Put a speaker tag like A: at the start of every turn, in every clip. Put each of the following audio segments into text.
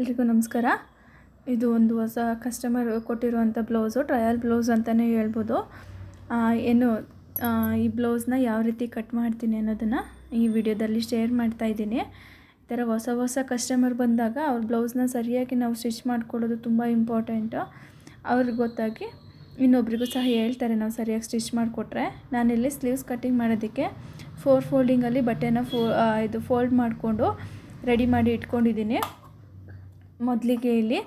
A: ಎಲ್ರಿಗೂ ನಮಸ್ಕಾರ. ಇದು ಒಂದು ಹೊಸ ಕಸ್ಟಮರ್ ಕೊಟ್ಟಿರುವಂಥ ಬ್ಲೌಸು ಟ್ರಯಲ್ ಬ್ಲೌಸ್ ಅಂತಲೇ ಹೇಳ್ಬೋದು. ಏನು ಈ ಬ್ಲೌಸ್ನ ಯಾವ ರೀತಿ ಕಟ್ ಮಾಡ್ತೀನಿ ಅನ್ನೋದನ್ನು ಈ ವಿಡಿಯೋದಲ್ಲಿ ಶೇರ್ ಮಾಡ್ತಾ ಇದ್ದೀನಿ. ಈ ಥರ ಹೊಸ ಹೊಸ ಕಸ್ಟಮರ್ ಬಂದಾಗ ಅವ್ರ ಬ್ಲೌಸ್ನ ಸರಿಯಾಗಿ ನಾವು ಸ್ಟಿಚ್ ಮಾಡ್ಕೊಳ್ಳೋದು ತುಂಬ ಇಂಪಾರ್ಟೆಂಟು ಅವ್ರಿಗೆ ಗೊತ್ತಾಗಿ ಇನ್ನೊಬ್ರಿಗೂ ಸಹ ಹೇಳ್ತಾರೆ ನಾವು ಸರಿಯಾಗಿ ಸ್ಟಿಚ್ ಮಾಡಿಕೊಟ್ರೆ. ನಾನಿಲ್ಲಿ ಸ್ಲೀವ್ಸ್ ಕಟ್ಟಿಂಗ್ ಮಾಡೋದಕ್ಕೆ ಫೋರ್ ಫೋಲ್ಡಿಂಗಲ್ಲಿ ಬಟ್ಟೆನ ಫೋ ಇದು ಫೋಲ್ಡ್ ಮಾಡಿಕೊಂಡು ರೆಡಿ ಮಾಡಿ ಇಟ್ಕೊಂಡಿದ್ದೀನಿ. ಮೊದಲಿಗೆ ಇಲ್ಲಿ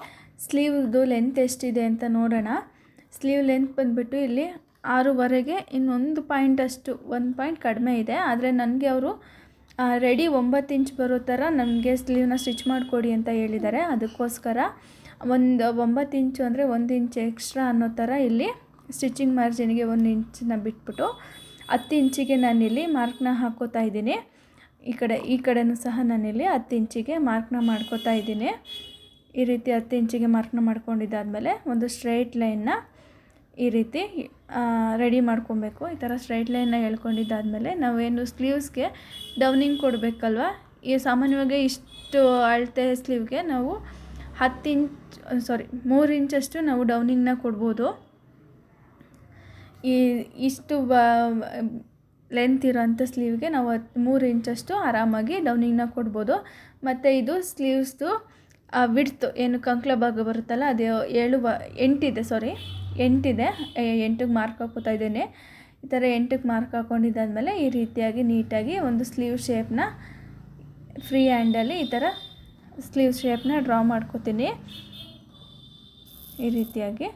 A: ಸ್ಲೀವ್ದು ಲೆಂತ್ ಎಷ್ಟಿದೆ ಅಂತ ನೋಡೋಣ. ಸ್ಲೀವ್ ಲೆಂತ್ ಬಂದುಬಿಟ್ಟು ಇಲ್ಲಿ ಆರೂವರೆಗೆ ಇನ್ನೊಂದು ಪಾಯಿಂಟ್ ಅಷ್ಟು, ಒಂದು ಪಾಯಿಂಟ್ ಕಡಿಮೆ ಇದೆ. ಆದರೆ ನನಗೆ ಅವರು ರೆಡಿ ಒಂಬತ್ತು ಇಂಚ್ ಬರೋ ಥರ ನನಗೆ ಸ್ಲೀವ್ನ ಸ್ಟಿಚ್ ಮಾಡಿಕೊಡಿ ಅಂತ ಹೇಳಿದ್ದಾರೆ. ಅದಕ್ಕೋಸ್ಕರ ಒಂದು, ಒಂಬತ್ತು ಇಂಚು ಅಂದರೆ ಒಂದು ಇಂಚ್ ಎಕ್ಸ್ಟ್ರಾ ಅನ್ನೋ ಥರ ಇಲ್ಲಿ ಸ್ಟಿಚಿಂಗ್ ಮಾರ್ಜಿನ್ಗೆ ಒಂದು ಇಂಚನ್ನ ಬಿಟ್ಬಿಟ್ಟು ಹತ್ತು ಇಂಚಿಗೆ ನಾನಿಲ್ಲಿ ಮಾರ್ಕ್ನ ಹಾಕೋತಾ ಇದ್ದೀನಿ. ಈ ಕಡೆ, ಈ ಕಡೆನೂ ಸಹ ನಾನಿಲ್ಲಿ ಹತ್ತು ಇಂಚಿಗೆ ಮಾರ್ಕ್ನ ಮಾಡ್ಕೋತಾ ಇದ್ದೀನಿ. ಈ ರೀತಿ ಹತ್ತು ಇಂಚಿಗೆ ಮಾರ್ಕ್ನ ಮಾಡ್ಕೊಂಡಿದ್ದಾದಮೇಲೆ ಒಂದು ಸ್ಟ್ರೈಟ್ ಲೈನ್ನ ಈ ರೀತಿ ರೆಡಿ ಮಾಡ್ಕೊಬೇಕು. ಈ ಥರ ಸ್ಟ್ರೈಟ್ ಲೈನ್ನ ಹೇಳ್ಕೊಂಡಿದ್ದಾದಮೇಲೆ ನಾವೇನು ಸ್ಲೀವ್ಸ್ಗೆ ಡೌನಿಂಗ್ ಕೊಡಬೇಕಲ್ವ? ಈ ಸಾಮಾನ್ಯವಾಗಿ ಇಷ್ಟು ಅಳತೆ ಸ್ಲೀವ್ಗೆ ನಾವು ಹತ್ತು ಇಂಚ್ ಸಾರಿ ಮೂರು ಇಂಚಷ್ಟು ನಾವು ಡೌನಿಂಗ್ನ ಕೊಡ್ಬೋದು. ಈ, ಇಷ್ಟು ಬ ಲೆಂತ್ ಇರೋಂಥ ಸ್ಲೀವ್ಗೆ ನಾವು ಹತ್ತು, ಮೂರು ಇಂಚಷ್ಟು ಆರಾಮಾಗಿ ಡೌನಿಂಗ್ನ ಕೊಡ್ಬೋದು. ಮತ್ತು ಇದು ಸ್ಲೀವ್ಸ್ದು ವಿಡ್ತು ಏನು ಕಂಕ್ಲ ಭಾಗ ಬರುತ್ತಲ್ಲ, ಅದು ಏಳು ಎಂಟಿದೆ ಸಾರಿ ಎಂಟಿದೆ ಎಂಟಿಗೆ ಮಾರ್ಕ್ ಹಾಕೋತಾ ಇದ್ದೇನೆ. ಈ ಥರ ಎಂಟಕ್ಕೆ ಮಾರ್ಕ್ ಹಾಕ್ಕೊಂಡಿದ್ದಾದಮೇಲೆ ಈ ರೀತಿಯಾಗಿ ನೀಟಾಗಿ ಒಂದು ಸ್ಲೀವ್ ಶೇಪ್ನ ಫ್ರೀ ಹ್ಯಾಂಡಲ್ಲಿ ಈ ಥರ ಸ್ಲೀವ್ ಶೇಪ್ನ ಡ್ರಾ ಮಾಡ್ಕೋತೀನಿ. ಈ ರೀತಿಯಾಗಿ.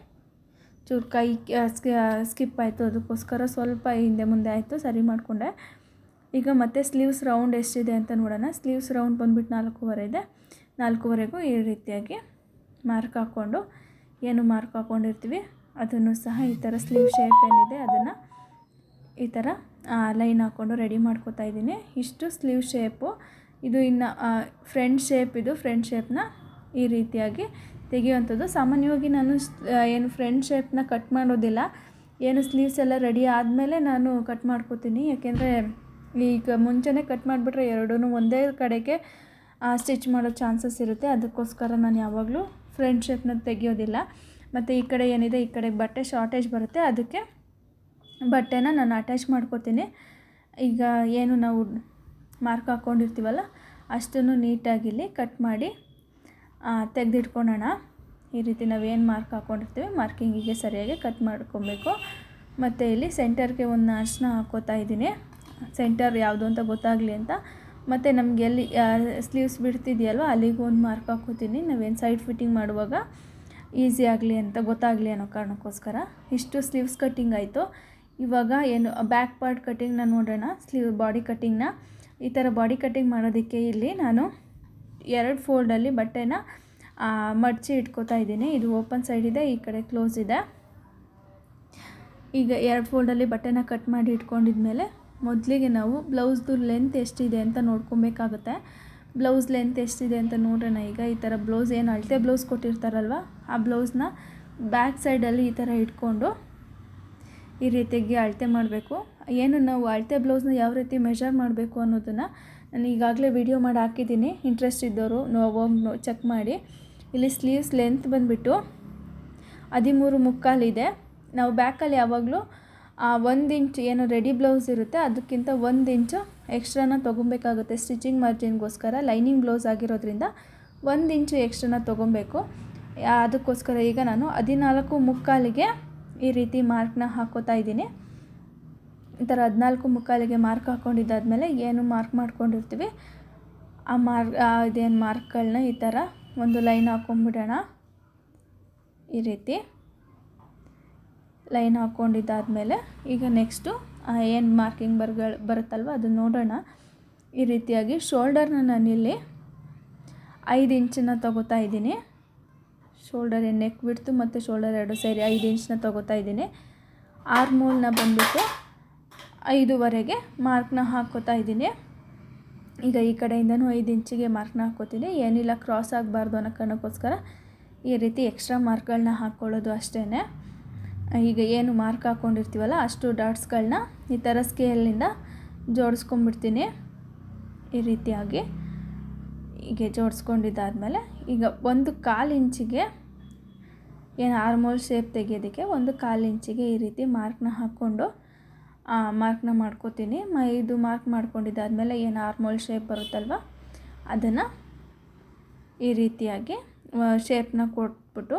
A: ಚೂರು ಕೈ ಸ್ಕಿಪ್ ಆಯಿತು, ಅದಕ್ಕೋಸ್ಕರ ಸ್ವಲ್ಪ ಹಿಂದೆ ಮುಂದೆ ಆಯಿತು, ಸರಿ ಮಾಡಿಕೊಂಡೆ. ಈಗ ಮತ್ತೆ ಸ್ಲೀವ್ಸ್ ರೌಂಡ್ ಎಷ್ಟಿದೆ ಅಂತ ನೋಡೋಣ. ಸ್ಲೀವ್ಸ್ ರೌಂಡ್ ಬಂದ್ಬಿಟ್ಟು ನಾಲ್ಕೂವರೆ ಇದೆ. ನಾಲ್ಕೂವರೆಗೂ ಈ ರೀತಿಯಾಗಿ ಮಾರ್ಕ್ ಹಾಕ್ಕೊಂಡು ಏನು ಮಾರ್ಕ್ ಹಾಕ್ಕೊಂಡಿರ್ತೀವಿ, ಅದನ್ನು ಸಹ ಈ ಥರ ಸ್ಲೀವ್ ಶೇಪ್ ಏನಿದೆ ಅದನ್ನು ಈ ಥರ ಲೈನ್ ಹಾಕ್ಕೊಂಡು ರೆಡಿ ಮಾಡ್ಕೋತಾ ಇದ್ದೀನಿ. ಇಷ್ಟು ಸ್ಲೀವ್ ಶೇಪು. ಇದು ಇನ್ನು ಫ್ರಂಟ್ ಶೇಪ್ ಇದು. ಫ್ರಂಟ್ ಶೇಪ್ನ ಈ ರೀತಿಯಾಗಿ ತೆಗೆಯುವಂಥದ್ದು. ಸಾಮಾನ್ಯವಾಗಿ ನಾನು ಏನು ಫ್ರಂಟ್ ಶೇಪ್ನ ಕಟ್ ಮಾಡೋದಿಲ್ಲ. ಏನು ಸ್ಲೀವ್ಸ್ ಎಲ್ಲ ರೆಡಿ ಆದಮೇಲೆ ನಾನು ಕಟ್ ಮಾಡ್ಕೋತೀನಿ. ಯಾಕೆಂದರೆ ಈಗ ಮುಂಚೆನೇ ಕಟ್ ಮಾಡಿಬಿಟ್ರೆ ಎರಡೂ ಒಂದೇ ಕಡೆಗೆ ಸ್ಟಿಚ್ ಮಾಡೋ ಚಾನ್ಸಸ್ ಇರುತ್ತೆ. ಅದಕ್ಕೋಸ್ಕರ ನಾನು ಯಾವಾಗಲೂ ಫ್ರಂಟ್ ಶೇಪ್ನ ತೆಗೆಯೋದಿಲ್ಲ. ಮತ್ತು ಈ ಕಡೆ ಏನಿದೆ, ಈ ಕಡೆ ಬಟ್ಟೆ ಶಾರ್ಟೇಜ್ ಬರುತ್ತೆ. ಅದಕ್ಕೆ ಬಟ್ಟೆನ ನಾನು ಅಟ್ಯಾಚ್ ಮಾಡ್ಕೋತೀನಿ. ಈಗ ಏನು ನಾವು ಮಾರ್ಕ್ ಹಾಕ್ಕೊಂಡಿರ್ತೀವಲ್ಲ ಅಷ್ಟನ್ನು ನೀಟಾಗಿಲ್ಲಿ ಕಟ್ ಮಾಡಿ ತೆಗೆದಿಟ್ಕೊಳ್ಳೋಣ ಈ ರೀತಿ ನಾವೇನು ಮಾರ್ಕ್ ಹಾಕ್ಕೊಂಡಿರ್ತೀವಿ ಮಾರ್ಕಿಂಗಿಗೆ ಸರಿಯಾಗಿ ಕಟ್ ಮಾಡ್ಕೊಬೇಕು. ಮತ್ತು ಇಲ್ಲಿ ಸೆಂಟರ್ಗೆ ಒಂದು ಅರ್ಶನ ಹಾಕೋತಾ ಇದ್ದೀನಿ. ಸೆಂಟರ್ ಯಾವುದು ಅಂತ ಗೊತ್ತಾಗಲಿ ಅಂತ. ಮತ್ತು ನಮಗೆ ಎಲ್ಲಿ ಸ್ಲೀವ್ಸ್ ಬಿಡ್ತಿದೆಯಲ್ವ, ಅಲ್ಲಿಗೆ ಒಂದು ಮಾರ್ಕ್ ಹಾಕೋತೀನಿ ನಾವೇನು ಸೈಡ್ ಫಿಟ್ಟಿಂಗ್ ಮಾಡುವಾಗ ಈಸಿ ಆಗಲಿ ಅಂತ, ಗೊತ್ತಾಗಲಿ ಅನ್ನೋ ಕಾರಣಕ್ಕೋಸ್ಕರ ಇಷ್ಟು ಸ್ಲೀವ್ಸ್ ಕಟ್ಟಿಂಗ್ ಆಯಿತು. ಇವಾಗ ಏನು ಬ್ಯಾಕ್ ಪಾರ್ಟ್ ಕಟ್ಟಿಂಗ್ನ ನೋಡೋಣ ಸ್ಲೀವ್ ಬಾಡಿ ಕಟ್ಟಿಂಗ್ನ ಈ ಥರ ಬಾಡಿ ಕಟ್ಟಿಂಗ್ ಮಾಡೋದಕ್ಕೆ ಇಲ್ಲಿ ನಾನು ಎರಡು ಫೋಲ್ಡಲ್ಲಿ ಬಟ್ಟೆನ ಮಡಚಿ ಇಟ್ಕೋತಾ ಇದ್ದೀನಿ. ಇದು ಓಪನ್ ಸೈಡ್ ಇದೆ, ಈ ಕಡೆ ಕ್ಲೋಸ್ ಇದೆ. ಈಗ ಎರಡು ಫೋಲ್ಡಲ್ಲಿ ಬಟ್ಟೆನ ಕಟ್ ಮಾಡಿ ಇಟ್ಕೊಂಡಿದ್ಮೇಲೆ ಮೊದಲಿಗೆ ನಾವು ಬ್ಲೌಸ್ದು ಲೆಂತ್ ಎಷ್ಟಿದೆ ಅಂತ ನೋಡ್ಕೊಬೇಕಾಗುತ್ತೆ. ಬ್ಲೌಸ್ ಲೆಂತ್ ಎಷ್ಟಿದೆ ಅಂತ ನೋಡೋಣ ಈಗ. ಈ ಥರ ಬ್ಲೌಸ್ ಏನು ಅಳತೆ ಬ್ಲೌಸ್ ಕೊಟ್ಟಿರ್ತಾರಲ್ವ? ಆ ಬ್ಲೌಸ್ನ ಬ್ಯಾಕ್ ಸೈಡಲ್ಲಿ ಈ ಥರ ಇಟ್ಕೊಂಡು ಈ ರೀತಿಯಾಗಿ ಅಳತೆ ಮಾಡಬೇಕು. ಏನು ನಾವು ಅಳತೆ ಬ್ಲೌಸ್ನ ಯಾವ ರೀತಿ ಮೆಷರ್ ಮಾಡಬೇಕು ಅನ್ನೋದನ್ನು ನಾನು ಈಗಾಗಲೇ ವಿಡಿಯೋ ಮಾಡಿ ಹಾಕಿದ್ದೀನಿ. ಇಂಟ್ರೆಸ್ಟ್ ಇದ್ದವರು ಹೋಗಿ ಚೆಕ್ ಮಾಡಿ. ಇಲ್ಲಿ ಸ್ಲೀವ್ಸ್ ಲೆಂತ್ ಬಂದುಬಿಟ್ಟು ಹದಿಮೂರು ಮುಕ್ಕಾಲಿದೆ. ನಾವು ಬ್ಯಾಕಲ್ಲಿ ಯಾವಾಗಲೂ ಒಂದು ಇಂಚು ಏನು ರೆಡಿ ಬ್ಲೌಸ್ ಇರುತ್ತೆ ಅದಕ್ಕಿಂತ ಒಂದು ಇಂಚು ಎಕ್ಸ್ಟ್ರಾನ ತೊಗೊಬೇಕಾಗುತ್ತೆ. ಸ್ಟಿಚಿಂಗ್ ಮಾರ್ಜಿನ್ಗೋಸ್ಕರ ಲೈನಿಂಗ್ ಬ್ಲೌಸ್ ಆಗಿರೋದ್ರಿಂದ ಒಂದು ಇಂಚು ಎಕ್ಸ್ಟ್ರಾನ ತೊಗೊಬೇಕು. ಆ, ಅದಕ್ಕೋಸ್ಕರ ಈಗ ನಾನು ಹದಿನಾಲ್ಕು ಮುಕ್ಕಾಲಿಗೆ ಈ ರೀತಿ ಮಾರ್ಕ್ನ ಹಾಕೋತಾ ಇದ್ದೀನಿ. ಈ ಥರ ಹದಿನಾಲ್ಕು ಮುಕ್ಕಾಲಿಗೆ ಮಾರ್ಕ್ ಹಾಕ್ಕೊಂಡಿದ್ದಾದ್ಮೇಲೆ ಏನು ಮಾರ್ಕ್ ಮಾಡ್ಕೊಂಡಿರ್ತೀವಿ? ಆ ಮಾರ್ಕ್ ಇದೇನು ಮಾರ್ಕ್ಗಳನ್ನ ಈ ಥರ ಒಂದು ಲೈನ್ ಹಾಕ್ಕೊಂಬಿಡೋಣ ಈ ರೀತಿ. ಲೈನ್ ಹಾಕ್ಕೊಂಡಿದ್ದಾದಮೇಲೆ ಈಗ ನೆಕ್ಸ್ಟು ಏನು ಮಾರ್ಕಿಂಗ್ ಬರ್ಗಳು, ಬರುತ್ತಲ್ವ ಅದನ್ನು ನೋಡೋಣ. ಈ ರೀತಿಯಾಗಿ ಶೋಲ್ಡರ್ನ ನಾನಿಲ್ಲಿ ಐದು ಇಂಚನ್ನ ತಗೋತಾ ಇದ್ದೀನಿ. ಶೋಲ್ಡರ್ ನೆಕ್ ಬಿಡ್ತು ಮತ್ತು ಶೋಲ್ಡರ್ ಎರಡು ಸೇರಿ ಐದು ಇಂಚನ್ನ ತಗೋತಾ ಇದ್ದೀನಿ. ಆರ್ಮೋಲ್ನ ಬಂದುಬಿಟ್ಟು ಐದುವರೆಗೆ ಮಾರ್ಕ್ನ ಹಾಕ್ಕೋತಾ ಇದ್ದೀನಿ. ಈಗ ಈ ಕಡೆಯಿಂದನೂ ಐದು ಇಂಚಿಗೆ ಮಾರ್ಕ್ನ ಹಾಕ್ಕೋತೀನಿ ಏನಿಲ್ಲ, ಕ್ರಾಸ್ ಆಗಬಾರ್ದು ಅನ್ನೋ ಕಾರಣಕ್ಕೋಸ್ಕರ ಈ ರೀತಿ ಎಕ್ಸ್ಟ್ರಾ ಮಾರ್ಕ್ಗಳನ್ನ ಹಾಕ್ಕೊಳ್ಳೋದು ಅಷ್ಟೇ ಈಗ ಏನು ಮಾರ್ಕ್ ಹಾಕ್ಕೊಂಡಿರ್ತೀವಲ್ಲ ಅಷ್ಟು ಡಾಟ್ಸ್ಗಳನ್ನ ಈ ಥರ ಸ್ಕೇಲಿಂದ ಜೋಡಿಸ್ಕೊಂಡ್ಬಿಡ್ತೀನಿ. ಈ ರೀತಿಯಾಗಿ ಹೀಗೆ ಜೋಡಿಸ್ಕೊಂಡಿದ್ದಾದಮೇಲೆ ಈಗ ಒಂದು ಕಾಲು ಇಂಚಿಗೆ ಏನು ಆರ್ಮೋಲ್ ಶೇಪ್ ತೆಗಿಯೋದಕ್ಕೆ ಒಂದು ಕಾಲು ಇಂಚಿಗೆ ಈ ರೀತಿ ಮಾರ್ಕ್ನ ಹಾಕ್ಕೊಂಡು ಮಾರ್ಕ್ನ ಮಾಡ್ಕೋತೀನಿ. ಮ, ಇದು ಮಾರ್ಕ್ ಮಾಡ್ಕೊಂಡಿದ್ದಾದಮೇಲೆ ಏನು ಆರ್ಮೋಲ್ ಶೇಪ್ ಬರುತ್ತಲ್ವ, ಅದನ್ನು ಈ ರೀತಿಯಾಗಿ ಶೇಪ್ನ ಕೊಟ್ಬಿಟ್ಟು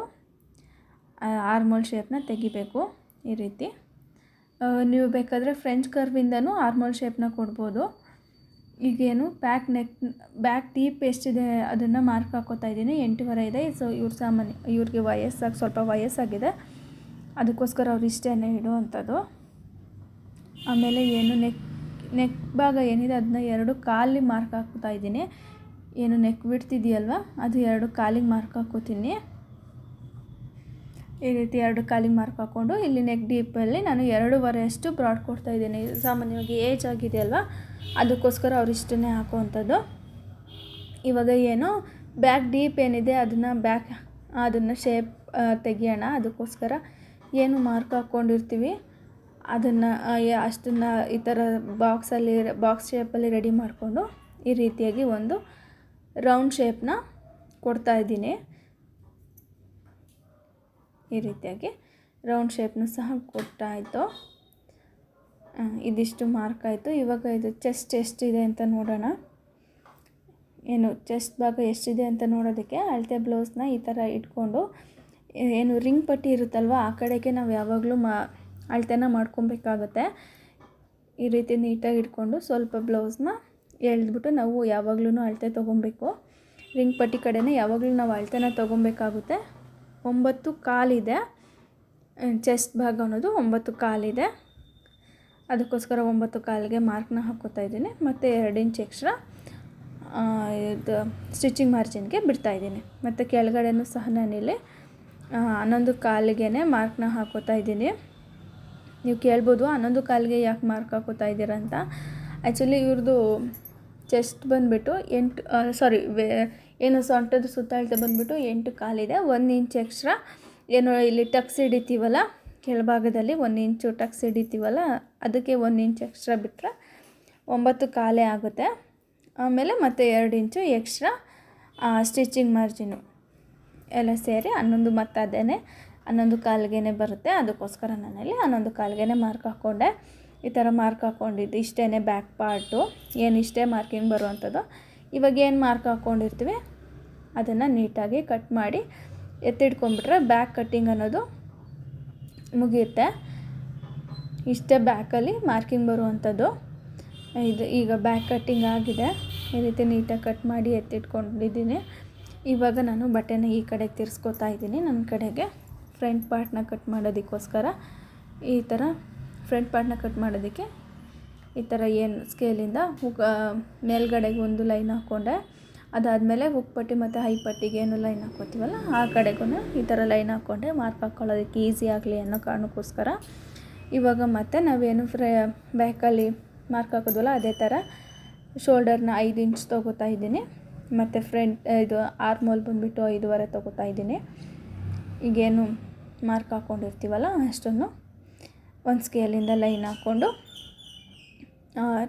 A: ಆರ್ಮೋಲ್ ಶೇಪ್ನ ತೆಗಿಬೇಕು ಈ ರೀತಿ. ನೀವು ಬೇಕಾದರೆ ಫ್ರೆಂಚ್ ಕರ್ವಿಂದನೂ ಆರ್ಮೋಲ್ ಶೇಪ್ನ ಕೊಡ್ಬೋದು. ಈಗೇನು ಬ್ಯಾಕ್ ನೆಕ್ ಬ್ಯಾಕ್ ಟೀಪ್ ಎಷ್ಟಿದೆ ಅದನ್ನು ಮಾರ್ಕ್ ಹಾಕೋತಾ ಇದ್ದೀನಿ. ಎಂಟೂವರೆ ಇದೆ. ಸೊ ಇವ್ರ ಸಾಮಾನ್ಯ, ಇವ್ರಿಗೆ ವಯಸ್ಸಾಗಿ, ಸ್ವಲ್ಪ ವಯಸ್ಸಾಗಿದೆ. ಅದಕ್ಕೋಸ್ಕರ ಅವ್ರು ಇಷ್ಟೇ ಇಡುವಂಥದ್ದು. ಆಮೇಲೆ ಏನು ನೆಕ್ ನೆಕ್ ಭಾಗ ಏನಿದೆ ಅದನ್ನ ಎರಡು ಕಾಲಿಗೆ ಮಾರ್ಕ್ ಹಾಕ್ತಾ ಇದ್ದೀನಿ. ಏನು ನೆಕ್ ಬಿಡ್ತಿದೆಯಲ್ವ ಅದು ಎರಡು ಕಾಲಿಗೆ ಮಾರ್ಕ್ ಹಾಕೋತೀನಿ. ಈ ರೀತಿ ಎರಡು ಕಾಲಿಗೆ ಮಾರ್ಕ್ ಹಾಕ್ಕೊಂಡು ಇಲ್ಲಿ ನೆಕ್ ಡೀಪಲ್ಲಿ ನಾನು ಎರಡೂವರೆಯಷ್ಟು ಬ್ರಾಡ್ ಕೊಡ್ತಾ ಇದ್ದೀನಿ. ಸಾಮಾನ್ಯವಾಗಿ ಏಜ್ ಆಗಿದೆ ಅಲ್ವಾ? ಅದಕ್ಕೋಸ್ಕರ ಅವ್ರು ಇಷ್ಟನ್ನೇ ಹಾಕುವಂಥದ್ದು. ಇವಾಗ ಏನು ಬ್ಯಾಕ್ ಡೀಪ್ ಏನಿದೆ ಅದನ್ನು ಬ್ಯಾಕ್ ಅದನ್ನು ಶೇಪ್ ತೆಗಿಯೋಣ. ಅದಕ್ಕೋಸ್ಕರ ಏನು ಮಾರ್ಕ್ ಹಾಕ್ಕೊಂಡಿರ್ತೀವಿ ಅದನ್ನು ಅಷ್ಟನ್ನು ಈ ಥರ ಬಾಕ್ಸಲ್ಲಿ ಬಾಕ್ಸ್ ಶೇಪಲ್ಲಿ ರೆಡಿ ಮಾಡಿಕೊಂಡು ಈ ರೀತಿಯಾಗಿ ಒಂದು ರೌಂಡ್ ಶೇಪ್ನ ಕೊಡ್ತಾ ಇದ್ದೀನಿ. ಈ ರೀತಿಯಾಗಿ ರೌಂಡ್ ಶೇಪ್ನ ಸಹ ಕೊಟ್ಟಾಯಿತು. ಇದಿಷ್ಟು ಮಾರ್ಕ್ ಆಯಿತು. ಇವಾಗ ಇದು ಚೆಸ್ಟ್ ಎಷ್ಟಿದೆ ಅಂತ ನೋಡೋಣ. ಏನು, ಚೆಸ್ಟ್ ಭಾಗ ಎಷ್ಟಿದೆ ಅಂತ ನೋಡೋದಕ್ಕೆ ಅಳತೆ ಬ್ಲೌಸ್ನ ಈ ಥರ ಇಟ್ಕೊಂಡು ಏನು ರಿಂಗ್ ಪಟ್ಟಿ ಇರುತ್ತಲ್ವ, ಆ ಕಡೆಗೆ ನಾವು ಯಾವಾಗಲೂ ಮಾ, ಅಳತೆನ ಮಾಡ್ಕೊಬೇಕಾಗತ್ತೆ. ಈ ರೀತಿ ನೀಟಾಗಿ ಇಟ್ಕೊಂಡು ಸ್ವಲ್ಪ ಬ್ಲೌಸ್ನ ಎಳೆದ್ಬಿಟ್ಟು ನಾವು ಯಾವಾಗಲೂ ಅಳತೆ ತೊಗೊಬೇಕು. ರಿಂಗ್ ಪಟ್ಟಿ ಕಡೆನೇ ಯಾವಾಗಲೂ ನಾವು ಅಳತೆನ ತೊಗೊಬೇಕಾಗುತ್ತೆ. ಒಂಬತ್ತು ಕಾಲಿದೆ. ಚೆಸ್ಟ್ ಭಾಗ ಅನ್ನೋದು ಒಂಬತ್ತು ಕಾಲಿದೆ. ಅದಕ್ಕೋಸ್ಕರ ಒಂಬತ್ತು ಕಾಲಿಗೆ ಮಾರ್ಕ್ನ ಹಾಕೋತಾ ಇದ್ದೀನಿ. ಮತ್ತು ಎರಡು ಇಂಚ್ ಎಕ್ಸ್ಟ್ರಾ ಇದು ಸ್ಟಿಚಿಂಗ್ ಮಾರ್ಜಿನ್ಗೆ ಬಿಡ್ತಾ ಇದ್ದೀನಿ. ಮತ್ತು ಕೆಳಗಡೆನೂ ಸಹ ನಾನಿಲ್ಲಿ ಹನ್ನೊಂದು ಕಾಲಿಗೆ ಮಾರ್ಕ್ನ ಹಾಕೋತಾ ಇದ್ದೀನಿ. ನೀವು ಕೇಳ್ಬೋದು ಹನ್ನೊಂದು ಕಾಲಿಗೆ ಯಾಕೆ ಮಾರ್ಕ್ ಹಾಕೋತಾ ಇದ್ದೀರಾ ಅಂತ. ಆ್ಯಕ್ಚುಲಿ ಇವ್ರದ್ದು ಚೆಸ್ಟ್ ಬಂದುಬಿಟ್ಟು ಎಂಟು ಸಾರಿ ಏನು ಸೊಂಟದ ಸುತ್ತಾಳ್ತ ಬಂದುಬಿಟ್ಟು ಎಂಟು ಕಾಲಿದೆ. ಒಂದು ಇಂಚ್ ಎಕ್ಸ್ಟ್ರಾ ಏನು ಇಲ್ಲಿ ಟಕ್ಸ್ ಹಿಡಿತೀವಲ್ಲ, ಕೆಳಭಾಗದಲ್ಲಿ ಒಂದು ಇಂಚು ಟಕ್ಸ್ ಹಿಡಿತೀವಲ್ಲ, ಅದಕ್ಕೆ ಒಂದು ಇಂಚ್ ಎಕ್ಸ್ಟ್ರಾ ಬಿಟ್ಟರೆ ಒಂಬತ್ತು ಕಾಲೇ ಆಗುತ್ತೆ. ಆಮೇಲೆ ಮತ್ತೆ ಎರಡು ಇಂಚು ಎಕ್ಸ್ಟ್ರಾ ಸ್ಟಿಚಿಂಗ್ ಮಾರ್ಜಿನು ಎಲ್ಲ ಸೇರಿ ಹನ್ನೊಂದು ಮತ್ತು ಅದೇ ಹನ್ನೊಂದು ಕಾಲಿಗೆ ಬರುತ್ತೆ. ಅದಕ್ಕೋಸ್ಕರ ನಾನಲ್ಲಿ ಹನ್ನೊಂದು ಕಾಲಿಗೆ ಮಾರ್ಕ್ ಹಾಕ್ಕೊಂಡೆ ಈ ಥರ ಮಾರ್ಕ್ ಹಾಕ್ಕೊಂಡಿದ್ದು ಇಷ್ಟೇ ಬ್ಯಾಕ್ ಪಾರ್ಟು ಏನು ಇಷ್ಟೇ ಮಾರ್ಕಿಂಗ್ ಬರುವಂಥದ್ದು. ಇವಾಗ ಏನು ಮಾರ್ಕ್ ಹಾಕ್ಕೊಂಡಿರ್ತೀವಿ ಅದನ್ನು ನೀಟಾಗಿ ಕಟ್ ಮಾಡಿ ಎತ್ತಿಟ್ಕೊಂಡ್ಬಿಟ್ರೆ ಬ್ಯಾಕ್ ಕಟ್ಟಿಂಗ್ ಅನ್ನೋದು ಮುಗಿಯುತ್ತೆ. ಇಷ್ಟೇ ಬ್ಯಾಕಲ್ಲಿ ಮಾರ್ಕಿಂಗ್ ಬರುವಂಥದ್ದು. ಇದು ಈಗ ಬ್ಯಾಕ್ ಕಟ್ಟಿಂಗ್ ಆಗಿದೆ. ಈ ರೀತಿ ನೀಟಾಗಿ ಕಟ್ ಮಾಡಿ ಎತ್ತಿಟ್ಕೊಂಡಿದ್ದೀನಿ. ಇವಾಗ ನಾನು ಬಟ್ಟೆನ ಈ ಕಡೆ ತಿರ್ಸ್ಕೊತಾ ಇದ್ದೀನಿ ನನ್ನ ಕಡೆಗೆ. ಫ್ರಂಟ್ ಪಾರ್ಟ್ನ ಕಟ್ ಮಾಡೋದಕ್ಕೋಸ್ಕರ ಈ ಥರ ಫ್ರಂಟ್ ಪಾರ್ಟ್ನ ಕಟ್ ಮಾಡೋದಕ್ಕೆ ಈ ಥರ ಏನು ಸ್ಕೇಲಿಂದ ಹುಕ್ ಮೇಲ್ಗಡೆಗೆ ಒಂದು ಲೈನ್ ಹಾಕ್ಕೊಂಡೆ ಅದಾದಮೇಲೆ ಹುಕ್ಪಟ್ಟಿ ಮತ್ತು ಹೈಪಟ್ಟಿಗೆ ಏನು ಲೈನ್ ಹಾಕ್ಕೋತೀವಲ್ಲ ಆ ಕಡೆಗೂ ಈ ಥರ ಲೈನ್ ಹಾಕ್ಕೊಂಡೆ ಮಾರ್ಕ್ ಹಾಕ್ಕೊಳ್ಳೋದಕ್ಕೆ ಈಸಿ ಆಗಲಿ ಅನ್ನೋ ಕಾರಣಕ್ಕೋಸ್ಕರ. ಇವಾಗ ಮತ್ತೆ ನಾವೇನು ಫ್ರೇ, ಬ್ಯಾಕಲ್ಲಿ ಮಾರ್ಕ್ ಹಾಕೋದಲ್ಲ, ಅದೇ ಥರ ಶೋಲ್ಡರ್ನ ಐದು ಇಂಚ್ ತೊಗೋತಾ ಇದ್ದೀನಿ. ಮತ್ತು ಫ್ರಂಟ್, ಇದು ಆರ್ಮೋಲ್ ಬಂದುಬಿಟ್ಟು ಐದುವರೆ ತೊಗೋತಾ ಇದ್ದೀನಿ. ಈಗೇನು ಮಾರ್ಕ್ ಹಾಕ್ಕೊಂಡಿರ್ತೀವಲ್ಲ ಅಷ್ಟನ್ನು. ಒಂದು ಸ್ಕೇಲಿಂದ ಲೈನ್ ಹಾಕ್ಕೊಂಡು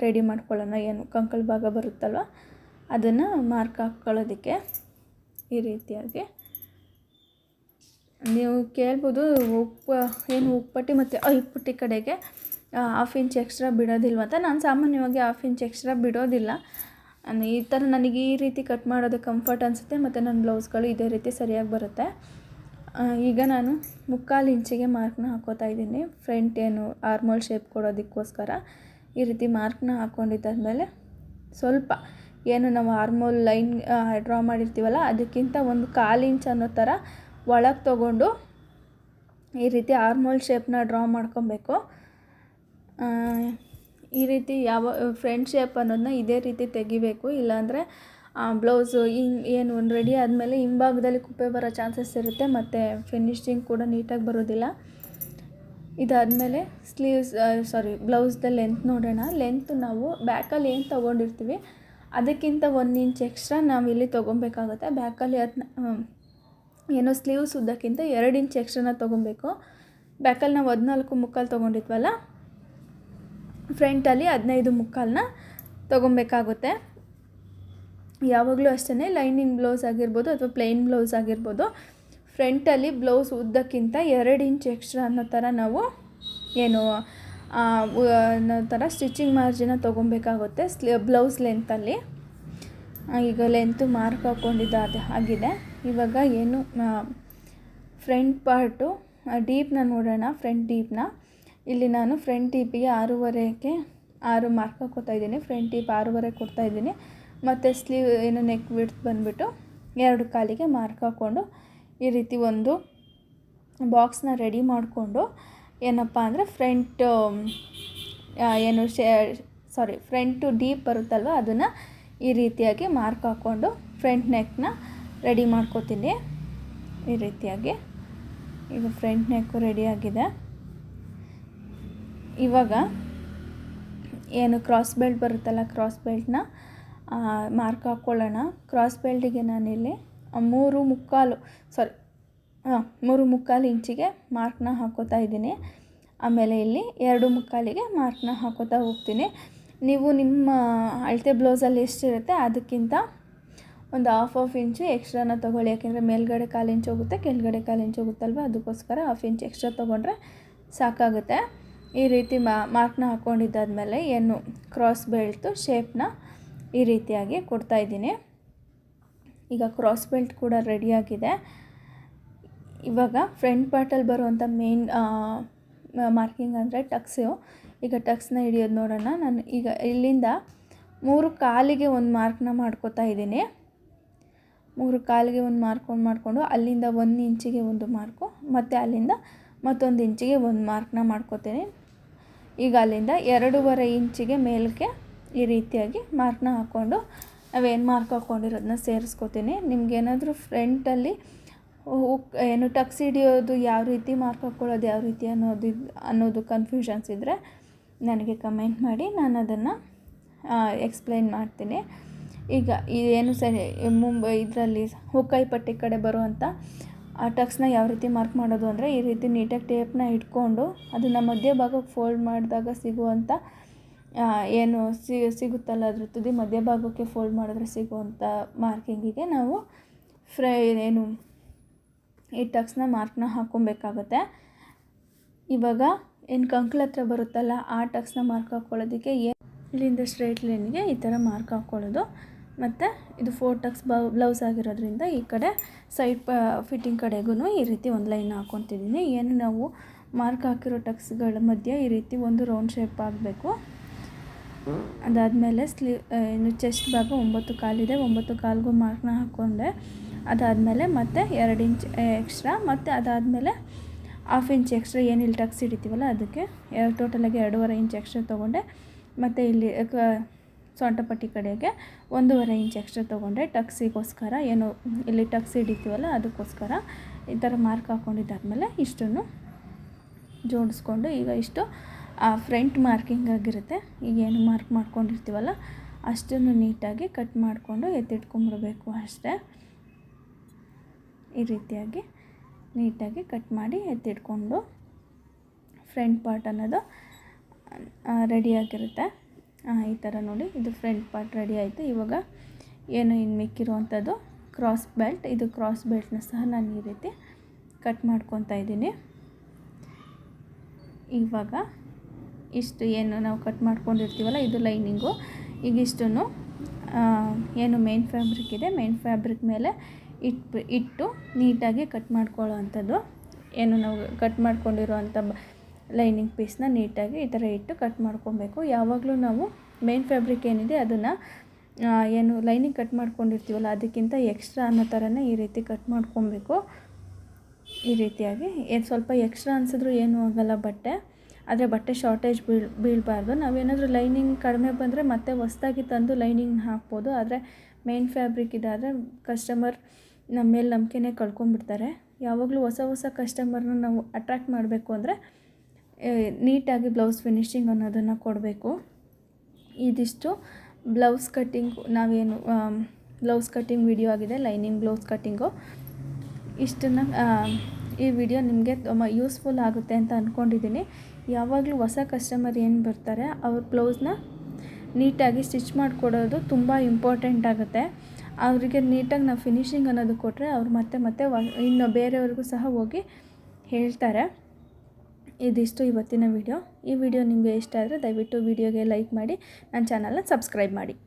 A: ರೆಡಿ ಮಾಡ್ಕೊಳ್ಳೋಣ. ಏನು, ಕಂಕಲ್ ಭಾಗ ಬರುತ್ತಲ್ವ? ಅದನ್ನು ಮಾರ್ಕ್ ಹಾಕ್ಕೊಳ್ಳೋದಕ್ಕೆ ಈ ರೀತಿಯಾಗಿ. ನೀವು ಕೇಳ್ಬೋದು, ಉಪ್ಪು, ಏನು ಉಪ್ಪಟ್ಟಿ ಮತ್ತು ಐಪುಟ್ಟಿ ಕಡೆಗೆ ಹಾಫ್ ಇಂಚ್ ಎಕ್ಸ್ಟ್ರಾ ಬಿಡೋದಿಲ್ವ ಅಂತ. ನಾನು ಸಾಮಾನ್ಯವಾಗಿ ಹಾಫ್ ಇಂಚ್ ಎಕ್ಸ್ಟ್ರಾ ಬಿಡೋದಿಲ್ಲ. ಈ ಥರ ನನಗೆ ಈ ರೀತಿ ಕಟ್ ಮಾಡೋದು ಕಂಫರ್ಟ್ ಅನಿಸುತ್ತೆ, ಮತ್ತು ನನ್ನ ಬ್ಲೌಸ್ಗಳು ಇದೇ ರೀತಿ ಸರಿಯಾಗಿ ಬರುತ್ತೆ. ಈಗ ನಾನು ಮುಕ್ಕಾಲು ಇಂಚಿಗೆ ಮಾರ್ಕ್ನ ಹಾಕೋತಾ ಇದ್ದೀನಿ. ಫ್ರಂಟ್ ಏನು ಆರ್ಮೋಲ್ ಶೇಪ್ ಕೊಡೋದಕ್ಕೋಸ್ಕರ ಈ ರೀತಿ ಮಾರ್ಕ್ನ ಹಾಕ್ಕೊಂಡಿದ್ದಾದ್ಮೇಲೆ ಸ್ವಲ್ಪ ಏನು ನಾವು ಆರ್ಮೋಲ್ ಲೈನ್ ಡ್ರಾ ಮಾಡಿರ್ತೀವಲ್ಲ, ಅದಕ್ಕಿಂತ ಒಂದು ಕಾಲು ಇಂಚ್ ಅನ್ನೋ ಥರ ಒಳಗೆ ತೊಗೊಂಡು ಈ ರೀತಿ ಆರ್ಮೋಲ್ ಶೇಪ್ನ ಡ್ರಾ ಮಾಡ್ಕೊಬೇಕು. ಈ ರೀತಿ ಯಾವ, ಫ್ರಂಟ್ ಶೇಪ್ ಅನ್ನೋದನ್ನ ಇದೇ ರೀತಿ ತೆಗಿಬೇಕು. ಇಲ್ಲಾಂದರೆ ಬ್ಲೌಸು ಏನು ಒಂದು ರೆಡಿ ಆದಮೇಲೆ ಹಿಂಭಾಗದಲ್ಲಿ ಕುಪ್ಪೆ ಬರೋ ಚಾನ್ಸಸ್ ಇರುತ್ತೆ, ಮತ್ತು ಫಿನಿಶಿಂಗ್ ಕೂಡ ನೀಟಾಗಿ ಬರೋದಿಲ್ಲ. ಇದಾದಮೇಲೆ ಸ್ಲೀವ್ಸ್ ಸಾರಿ ಬ್ಲೌಸ್ದ ಲೆಂತ್ ನೋಡೋಣ. ಲೆಂತ್ ನಾವು ಬ್ಯಾಕಲ್ಲಿ ಏನು ತೊಗೊಂಡಿರ್ತೀವಿ, ಅದಕ್ಕಿಂತ ಒಂದು ಇಂಚ್ ಎಕ್ಸ್ಟ್ರಾ ನಾವು ಇಲ್ಲಿ ತೊಗೊಬೇಕಾಗುತ್ತೆ. ಬ್ಯಾಕಲ್ಲಿ ಅದನ್ನ ಏನೋ ಸ್ಲೀವ್ಸ್ ಉದ್ದಕ್ಕಿಂತ ಎರಡು ಇಂಚ್ ಎಕ್ಸ್ಟ್ರಾನ ತೊಗೊಬೇಕು. ಬ್ಯಾಕಲ್ಲಿ ನಾವು ಹದಿನಾಲ್ಕು ಮುಕ್ಕಾಲು ತೊಗೊಂಡಿದ್ವಲ್ಲ ಫ್ರಂಟಲ್ಲಿ ಹದಿನೈದು ಮುಕ್ಕಾಲನ್ನ ತೊಗೊಬೇಕಾಗುತ್ತೆ. ಯಾವಾಗಲೂ ಅಷ್ಟೇ ಲೈನಿಂಗ್ ಬ್ಲೌಸ್ ಆಗಿರ್ಬೋದು ಅಥವಾ ಪ್ಲೇನ್ ಬ್ಲೌಸ್ ಆಗಿರ್ಬೋದು. ಫ್ರಂಟಲ್ಲಿ ಬ್ಲೌಸ್ ಉದ್ದಕ್ಕಿಂತ ಎರಡು ಇಂಚ್ ಎಕ್ಸ್ಟ್ರಾ ಅನ್ನೋ ಥರ ನಾವು ಏನು ಅನ್ನೋ ಥರ ಸ್ಟಿಚಿಂಗ್ ಮಾರ್ಜಿನ ತೊಗೊಬೇಕಾಗುತ್ತೆ ಸ್ಲಿ, ಬ್ಲೌಸ್ ಲೆಂತಲ್ಲಿ ಈಗ ಲೆಂತು ಮಾರ್ಕ್ ಹಾಕ್ಕೊಂಡಿದ್ದು ಅದು, ಆಗಿದೆ. ಇವಾಗ ಏನು ಫ್ರಂಟ್ ಪಾರ್ಟು ಡೀಪ್ನ ನೋಡೋಣ ಫ್ರಂಟ್ ಡೀಪ್ನ ಇಲ್ಲಿ ನಾನು ಫ್ರಂಟ್ ಡೀಪಿಗೆ ಆರೂವರೆಗೆ ಆರು ಮಾರ್ಕ್ ಹಾಕೋತಾ ಇದ್ದೀನಿ ಫ್ರಂಟ್ ಡೀಪ್ ಆರೂವರೆಗೆ ಕೊಡ್ತಾ ಇದ್ದೀನಿ. ಮತ್ತು ಸ್ಲೀವ್ ಏನು ನೆಕ್ ವಿಡ್ತ್ ಬಂದುಬಿಟ್ಟು ಎರಡು ಕಾಲಿಗೆ ಮಾರ್ಕ್ ಹಾಕ್ಕೊಂಡು ಈ ರೀತಿ ಒಂದು ಬಾಕ್ಸ್ನ ರೆಡಿ ಮಾಡಿಕೊಂಡು ಏನಪ್ಪ ಅಂದರೆ ಫ್ರಂಟ್ ಏನು ಶೇ ಸಾರಿ ಫ್ರಂಟು ಡೀಪ್ ಬರುತ್ತಲ್ವ ಅದನ್ನು ಈ ರೀತಿಯಾಗಿ ಮಾರ್ಕ್ ಹಾಕ್ಕೊಂಡು ಫ್ರಂಟ್ ನೆಕ್ನ ರೆಡಿ ಮಾಡ್ಕೋತೀನಿ. ಈ ರೀತಿಯಾಗಿ ಈಗ ಫ್ರಂಟ್ ನೆಕ್ಕು ರೆಡಿಯಾಗಿದೆ ಇವಾಗ ಏನು ಕ್ರಾಸ್ ಬೆಲ್ಟ್ ಬರುತ್ತಲ್ಲ ಕ್ರಾಸ್ ಬೆಲ್ಟ್ನ ಮಾರ್ಕ್ ಹಾಕ್ಕೊಳ್ಳೋಣ. ಕ್ರಾಸ್ ಬೆಲ್ಟಿಗೆ ನಾನಿಲ್ಲಿ ಮೂರು ಮುಕ್ಕಾಲು ಸಾರಿ ಹಾಂ ಮೂರು ಮುಕ್ಕಾಲು ಇಂಚಿಗೆ ಮಾರ್ಕ್ನ ಹಾಕೋತಾ ಇದ್ದೀನಿ. ಆಮೇಲೆ ಇಲ್ಲಿ ಎರಡು ಮುಕ್ಕಾಲಿಗೆ ಮಾರ್ಕ್ನ ಹಾಕೋತಾ ಹೋಗ್ತೀನಿ. ನೀವು ನಿಮ್ಮ ಅಳತೆ ಬ್ಲೌಸಲ್ಲಿ ಎಷ್ಟಿರುತ್ತೆ ಅದಕ್ಕಿಂತ ಒಂದು ಹಾಫ್ ಆಫ್ ಇಂಚು ಎಕ್ಸ್ಟ್ರಾನ ತೊಗೊಳ್ಳಿ. ಯಾಕೆಂದರೆ ಮೇಲ್ಗಡೆ ಕಾಲು ಇಂಚು ಹೋಗುತ್ತೆ, ಕೆಳಗಡೆ ಕಾಲು ಇಂಚ್ ಹೋಗುತ್ತಲ್ವ? ಅದಕ್ಕೋಸ್ಕರ ಹಾಫ್ ಇಂಚ್ ಎಕ್ಸ್ಟ್ರಾ ತೊಗೊಂಡ್ರೆ ಸಾಕಾಗುತ್ತೆ. ಈ ರೀತಿ ಮಾರ್ಕ್ನ ಹಾಕ್ಕೊಂಡಿದ್ದಾದ್ಮೇಲೆ ಏನು ಕ್ರಾಸ್ ಬೆಲ್ಟು ಶೇಪ್ನ ಈ ರೀತಿಯಾಗಿ ಕೊಡ್ತಾಯಿದ್ದೀನಿ ಈಗ ಕ್ರಾಸ್ ಬೆಲ್ಟ್ ಕೂಡ ರೆಡಿಯಾಗಿದೆ ಇವಾಗ ಫ್ರಂಟ್ ಪಾರ್ಟಲ್ಲಿ ಬರುವಂಥ ಮೇನ್ ಮಾರ್ಕಿಂಗ್ ಅಂದರೆ ಟಕ್ಸು ಈಗ ಟಕ್ಸ್ನ ಹಿಡಿಯೋದು ನೋಡೋಣ. ನಾನು ಈಗ ಇಲ್ಲಿಂದ ಮೂರು ಕಾಲಿಗೆ ಒಂದು ಮಾರ್ಕ್ನ ಮಾಡ್ಕೋತಾ ಇದ್ದೀನಿ. ಮೂರು ಕಾಲಿಗೆ ಒಂದು ಮಾರ್ಕೊಂಡು ಮಾಡಿಕೊಂಡು ಅಲ್ಲಿಂದ ಒಂದು ಇಂಚಿಗೆ ಒಂದು ಮಾರ್ಕು ಮತ್ತು ಅಲ್ಲಿಂದ ಮತ್ತೊಂದು ಇಂಚಿಗೆ ಒಂದು ಮಾರ್ಕ್ನ ಮಾಡ್ಕೋತೀನಿ. ಈಗ ಅಲ್ಲಿಂದ ಎರಡೂವರೆ ಇಂಚಿಗೆ ಮೇಲಕ್ಕೆ ಈ ರೀತಿಯಾಗಿ ಮಾರ್ಕ್ನ ಹಾಕ್ಕೊಂಡು ನಾವೇನು ಮಾರ್ಕ್ ಹಾಕ್ಕೊಂಡಿರೋದನ್ನ ಸೇರಿಸ್ಕೋತೀನಿ. ನಿಮ್ಗೇನಾದರೂ ಫ್ರಂಟಲ್ಲಿ ಏನು ಟಕ್ಸ್ ಹಿಡಿಯೋದು ಯಾವ ರೀತಿ ಮಾರ್ಕ್ ಹಾಕ್ಕೊಳ್ಳೋದು ಯಾವ ರೀತಿ ಅನ್ನೋದು ಅನ್ನೋದು ಕನ್ಫ್ಯೂಷನ್ಸ್ ಇದ್ದರೆ ನನಗೆ ಕಮೆಂಟ್ ಮಾಡಿ ನಾನು ಅದನ್ನು ಎಕ್ಸ್ಪ್ಲೈನ್ ಮಾಡ್ತೀನಿ. ಈಗ ಏನು ಸರಿ, ಮುಂಬೈ ಇದರಲ್ಲಿ ಹುಕ್ಕೈ ಪಟ್ಟಿ ಕಡೆ ಬರುವಂಥ ಆ ಟಕ್ಸ್ನ ಯಾವ ರೀತಿ ಮಾರ್ಕ್ ಮಾಡೋದು ಅಂದರೆ ಈ ರೀತಿ ನೀಟಾಗಿ ಟೇಪ್ನ ಇಟ್ಕೊಂಡು, ಅದನ್ನು ಮಧ್ಯಭಾಗಕ್ಕೆ ಫೋಲ್ಡ್ ಮಾಡಿದಾಗ ಸಿಗುವಂಥ ಏನು ಸಿಗುತ್ತಲ್ಲ, ಅದ್ರ ತುದಿ ಮಧ್ಯಭಾಗಕ್ಕೆ ಫೋಲ್ಡ್ ಮಾಡಿದ್ರೆ ಸಿಗುವಂಥ ಮಾರ್ಕಿಂಗಿಗೆ ನಾವು ಫ್ರೈ, ಏನು ಈ ಟಕ್ಸ್ನ ಮಾರ್ಕ್ನ ಹಾಕ್ಕೊಬೇಕಾಗುತ್ತೆ. ಇವಾಗ ಏನು ಕಂಕ್ಳ ಹತ್ರ ಬರುತ್ತಲ್ಲ, ಆ ಟಕ್ಸ್ನ ಮಾರ್ಕ್ ಹಾಕ್ಕೊಳ್ಳೋದಕ್ಕೆ ಏ ಇಲ್ಲಿಂದ ಸ್ಟ್ರೈಟ್ ಲೈನ್ಗೆ ಈ ಥರ ಮಾರ್ಕ್ ಹಾಕ್ಕೊಳ್ಳೋದು ಮತ್ತು ಇದು ಫೋರ್ ಟಕ್ಸ್ ಬೌ ಬ್ಲೌಸ್ ಆಗಿರೋದ್ರಿಂದ ಈ ಕಡೆ ಸೈಡ್ ಪ ಫಿಟ್ಟಿಂಗ್ ಕಡೆಗೂ ಈ ರೀತಿ ಒಂದು ಲೈನ್ ಹಾಕ್ಕೊತಿದ್ದೀನಿ ಏನು ನಾವು ಮಾರ್ಕ್ ಹಾಕಿರೋ ಟಕ್ಸ್ಗಳ ಮಧ್ಯೆ ಈ ರೀತಿ ಒಂದು ರೌಂಡ್ ಶೇಪ್ ಆಗಬೇಕು. ಅದಾದಮೇಲೆ ಸ್ಲೀ ಇನ್ನು ಚೆಸ್ಟ್ ಭಾಗ ಒಂಬತ್ತು ಕಾಲಿದೆ, ಒಂಬತ್ತು ಕಾಲಿಗೂ ಮಾರ್ಕ್ನ ಹಾಕ್ಕೊಂಡೆ ಅದಾದಮೇಲೆ ಮತ್ತೆ ಎರಡು ಇಂಚ್ ಎಕ್ಸ್ಟ್ರಾ ಮತ್ತು ಅದಾದಮೇಲೆ ಹಾಫ್ ಇಂಚ್ ಎಕ್ಸ್ಟ್ರಾ ಏನು ಇಲ್ಲಿ ಟಕ್ಸ್ ಹಿಡಿತೀವಲ್ಲ ಅದಕ್ಕೆ ಎರಡು ಟೋಟಲಾಗಿ ಎರಡೂವರೆ ಇಂಚ್ ಎಕ್ಸ್ಟ್ರಾ ತೊಗೊಂಡೆ. ಮತ್ತು ಇಲ್ಲಿ ಕ, ಸೊಂಟಪಟ್ಟಿ ಕಡೆಗೆ ಒಂದೂವರೆ ಇಂಚ್ ಎಕ್ಸ್ಟ್ರಾ ತೊಗೊಂಡೆ. ಟಕ್ಸಿಗೋಸ್ಕರ ಏನು ಇಲ್ಲಿ ಟಕ್ಸ್ ಹಿಡಿತೀವಲ್ಲ ಅದಕ್ಕೋಸ್ಕರ ಈ ಥರ ಮಾರ್ಕ್ ಹಾಕ್ಕೊಂಡಿದ್ದಾದಮೇಲೆ ಇಷ್ಟನ್ನು ಜೋಡಿಸ್ಕೊಂಡು ಈಗ ಇಷ್ಟು ಆ ಫ್ರಂಟ್ ಮಾರ್ಕಿಂಗ್ ಆಗಿರುತ್ತೆ. ಈಗ ಏನು ಮಾರ್ಕ್ ಮಾಡ್ಕೊಂಡಿರ್ತೀವಲ್ಲ, ಅಷ್ಟನ್ನು ನೀಟಾಗಿ ಕಟ್ ಮಾಡಿಕೊಂಡು ಎತ್ತಿಟ್ಕೊಂಬಿಡಬೇಕು ಅಷ್ಟೇ. ಈ ರೀತಿಯಾಗಿ ನೀಟಾಗಿ ಕಟ್ ಮಾಡಿ ಎತ್ತಿಟ್ಕೊಂಡು ಫ್ರಂಟ್ ಪಾರ್ಟ್ ಅನ್ನೋದು ರೆಡಿಯಾಗಿರುತ್ತೆ ಈ ಥರ ನೋಡಿ, ಇದು ಫ್ರಂಟ್ ಪಾರ್ಟ್ ರೆಡಿ ಆಯಿತು. ಇವಾಗ ಏನು ಇನ್ನು ಮಿಕ್ಕಿರುವಂಥದ್ದು ಕ್ರಾಸ್ ಬೆಲ್ಟ್. ಇದು ಕ್ರಾಸ್ ಬೆಲ್ಟ್ನ ಸಹ ನಾನು ಈ ರೀತಿ ಕಟ್ ಮಾಡ್ಕೊತಾ ಇದ್ದೀನಿ. ಇವಾಗ ಇಷ್ಟು ಏನು ನಾವು ಕಟ್ ಮಾಡ್ಕೊಂಡಿರ್ತೀವಲ್ಲ, ಇದು ಲೈನಿಂಗು ಈಗ ಇಷ್ಟನ್ನು ಏನು ಮೇನ್ ಫ್ಯಾಬ್ರಿಕ್ ಇದೆ ಮೇನ್ ಫ್ಯಾಬ್ರಿಕ್ ಮೇಲೆ ಇಟ್ಟು ಇಟ್ಟು ನೀಟಾಗಿ ಕಟ್ ಮಾಡ್ಕೊಳ್ಳೋ ಅಂಥದ್ದು ಏನು ನಾವು ಕಟ್ ಮಾಡ್ಕೊಂಡಿರೋ ಅಂಥ ಲೈನಿಂಗ್ ಪೀಸ್ನ ನೀಟಾಗಿ ಈ ಥರ ಇಟ್ಟು ಕಟ್ ಮಾಡ್ಕೊಬೇಕು. ಯಾವಾಗಲೂ ನಾವು ಮೇನ್ ಫ್ಯಾಬ್ರಿಕ್ ಏನಿದೆ ಅದನ್ನು ಏನು ಲೈನಿಂಗ್ ಕಟ್ ಮಾಡ್ಕೊಂಡಿರ್ತೀವಲ್ಲ, ಅದಕ್ಕಿಂತ ಎಕ್ಸ್ಟ್ರಾ ಅನ್ನೋ ಥರನೇ ಈ ರೀತಿ ಕಟ್ ಮಾಡ್ಕೊಬೇಕು. ಈ ರೀತಿಯಾಗಿ, ಏನು ಸ್ವಲ್ಪ ಎಕ್ಸ್ಟ್ರಾ ಅನ್ಸಿದ್ರು ಏನೂ ಆಗಲ್ಲ ಬಟ್ಟೆ. ಆದರೆ ಬಟ್ಟೆ ಶಾರ್ಟೇಜ್ ಬೀಳ್, ಬೀಳಬಾರ್ದು. ನಾವೇನಾದರೂ ಲೈನಿಂಗ್ ಕಡಿಮೆ ಬಂದರೆ ಮತ್ತೆ ಹೊಸ್ದಾಗಿ ತಂದು ಲೈನಿಂಗ್ ಹಾಕ್ಬೋದು. ಆದರೆ ಮೇನ್ ಫ್ಯಾಬ್ರಿಕ್ ಇದಾದರೆ ಕಸ್ಟಮರ್ ನಮ್ಮ ಮೇಲೆ ನಂಬಿಕೆನೇ ಕಳ್ಕೊಂಡ್ಬಿಡ್ತಾರೆ. ಯಾವಾಗಲೂ ಹೊಸ ಹೊಸ ಕಸ್ಟಮರ್ನ ನಾವು ಅಟ್ರ್ಯಾಕ್ಟ್ ಮಾಡಬೇಕು ಅಂದರೆ ನೀಟಾಗಿ ಬ್ಲೌಸ್ ಫಿನಿಶಿಂಗ್ ಅನ್ನೋದನ್ನು ಕೊಡಬೇಕು. ಇದಿಷ್ಟು ಬ್ಲೌಸ್ ಕಟ್ಟಿಂಗ್ ನಾವೇನು ಬ್ಲೌಸ್ ಕಟ್ಟಿಂಗ್ ವಿಡಿಯೋ ಆಗಿದೆ ಲೈನಿಂಗ್ ಬ್ಲೌಸ್ ಕಟ್ಟಿಂಗು ಇಷ್ಟನ್ನು ಈ ವಿಡಿಯೋ ನಿಮಗೆ ತುಂಬ ಯೂಸ್ಫುಲ್ ಆಗುತ್ತೆ ಅಂತ ಅಂದ್ಕೊಂಡಿದ್ದೀನಿ ಯಾವಾಗಲೂ ಹೊಸ ಕಸ್ಟಮರ್ ಏನು ಬರ್ತಾರೆ, ಅವ್ರ ಬ್ಲೌಸ್ನ ನೀಟಾಗಿ ಸ್ಟಿಚ್ ಮಾಡಿಕೊಡೋದು ತುಂಬ ಇಂಪಾರ್ಟೆಂಟ್ ಆಗುತ್ತೆ. ಅವರಿಗೆ ನೀಟಾಗಿ ನಾವು ಫಿನಿಶಿಂಗ್ ಅನ್ನೋದು ಕೊಟ್ಟರೆ ಅವ್ರು ಮತ್ತೆ ಮತ್ತೆ ಇನ್ನು ಬೇರೆಯವ್ರಿಗೂ ಸಹ ಹೋಗಿ ಹೇಳ್ತಾರೆ. ಇದಿಷ್ಟು ಇವತ್ತಿನ ವಿಡಿಯೋ ಈ ವಿಡಿಯೋ ನಿಮಗೆ ಇಷ್ಟ ಆದರೆ ದಯವಿಟ್ಟು ವಿಡಿಯೋಗೆ ಲೈಕ್ ಮಾಡಿ ನನ್ನ ಚಾನಲ್ನ ಸಬ್ಸ್ಕ್ರೈಬ್ ಮಾಡಿ.